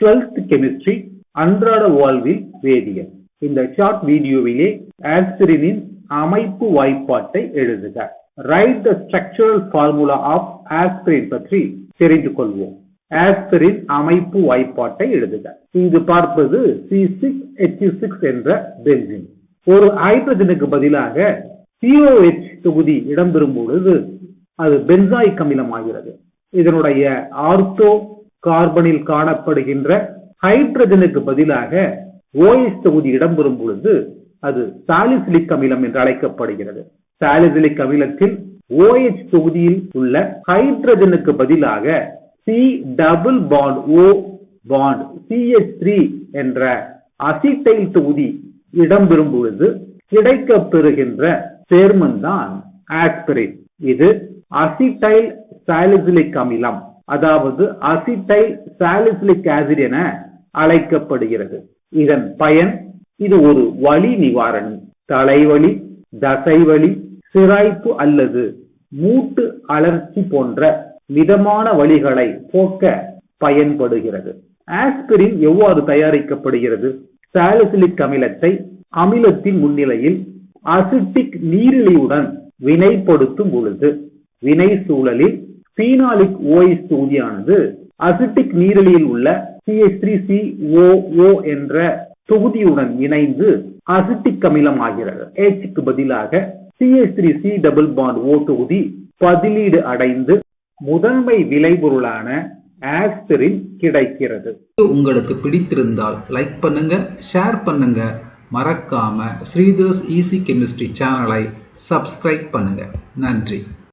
Twelfth chemistry அன்றாட வாழ்வில் வேதியியல். இந்த ஷார்ட் வீடியோவிலே ஆஸ்பிரினின் அமைப்பு வாய்ப்பாட்டை எழுதுக. Write the structural formula of aspirin பற்றி தெரிந்து கொள்வோம். ஆஸ்பிரின் அமைப்பு வாய்ப்பாட்டை எழுதுக. இங்கு பார்ப்பது சி சிக்ஸ் எச் சிக்ஸ் என்ற பென்சின் ஒரு ஹைட்ரஜனுக்கு பதிலாக சிஓஹெச் தொகுதி இடம்பெறும் பொழுது அது பென்சாயிக் அமிலம் ஆகிறது இதனுடைய ஆர்த்தோ கார்பனில் காணப்படுகின்ற ஹைட்ரஜனுக்கு பதிலாக ஓஎஸ் தொகுதி இடம்பெறும் பொழுது அது சாலிசிலிக் அமிலம் என்று அழைக்கப்படுகிறது. சாலிசிலிக் அமிலத்தில் ஓஎச் தொகுதியில் உள்ள ஹைட்ரஜனுக்கு பதிலாக C double bond O bond CH three என்ற அசிட்டைல் தொகுதி இடம்பெறும் பொழுது கிடைக்கப்பெறுகின்ற சேர்மன் சேர்மம் தான் ஆஸ்பிரின். இது அசிட்டைல் சாலிசிலிக் அமிலம். அதாவது அசிட்டைல் சாலிசிலிக் ஆசிட் என அழைக்கப்படுகிறது. இதன் பயன் இது ஒரு வலி நிவாரணி தலைவலி தசைவலி சிராய்ப்பு அல்லது மூட்டு அலர்ச்சி போன்ற மிதமான வழிகளை போக்க பயன்படுகிறது. ஆஸ்பிரின் எவ்வாறு தயாரிக்கப்படுகிறது? சாலிசிலிக் அமிலத்தை அமிலத்தின் முன்னிலையில் அசிட்டிக் நீரிழிவுடன் வினைப்படுத்தும் பொழுது வினை சூழலில் பீனாலிக் ஓஎஸ் தொகுதியானது அசிட்டிக் நீரிழியில் உள்ள சிஐ த்ரீ சி ஓஓ என்ற தொகுதியுடன் இணைந்து அசிட்டிக் அமிலம் ஆகிறது. H க்கு பதிலாக CH3C டபுள் பாண்ட் ஓ தொகுதி பதிலீடு அடைந்து முதன்மை விளைபொருளான ஆஸ்பிரின் கிடைக்கிறது. உங்களுக்கு பிடித்திருந்தால் லைக் பண்ணுங்க ஷேர் பண்ணுங்க. மறக்காம ஸ்ரீதர்ஸ் ஈஸி கெமிஸ்ட்ரி சேனலை சப்ஸ்கிரைப் பண்ணுங்க. நன்றி.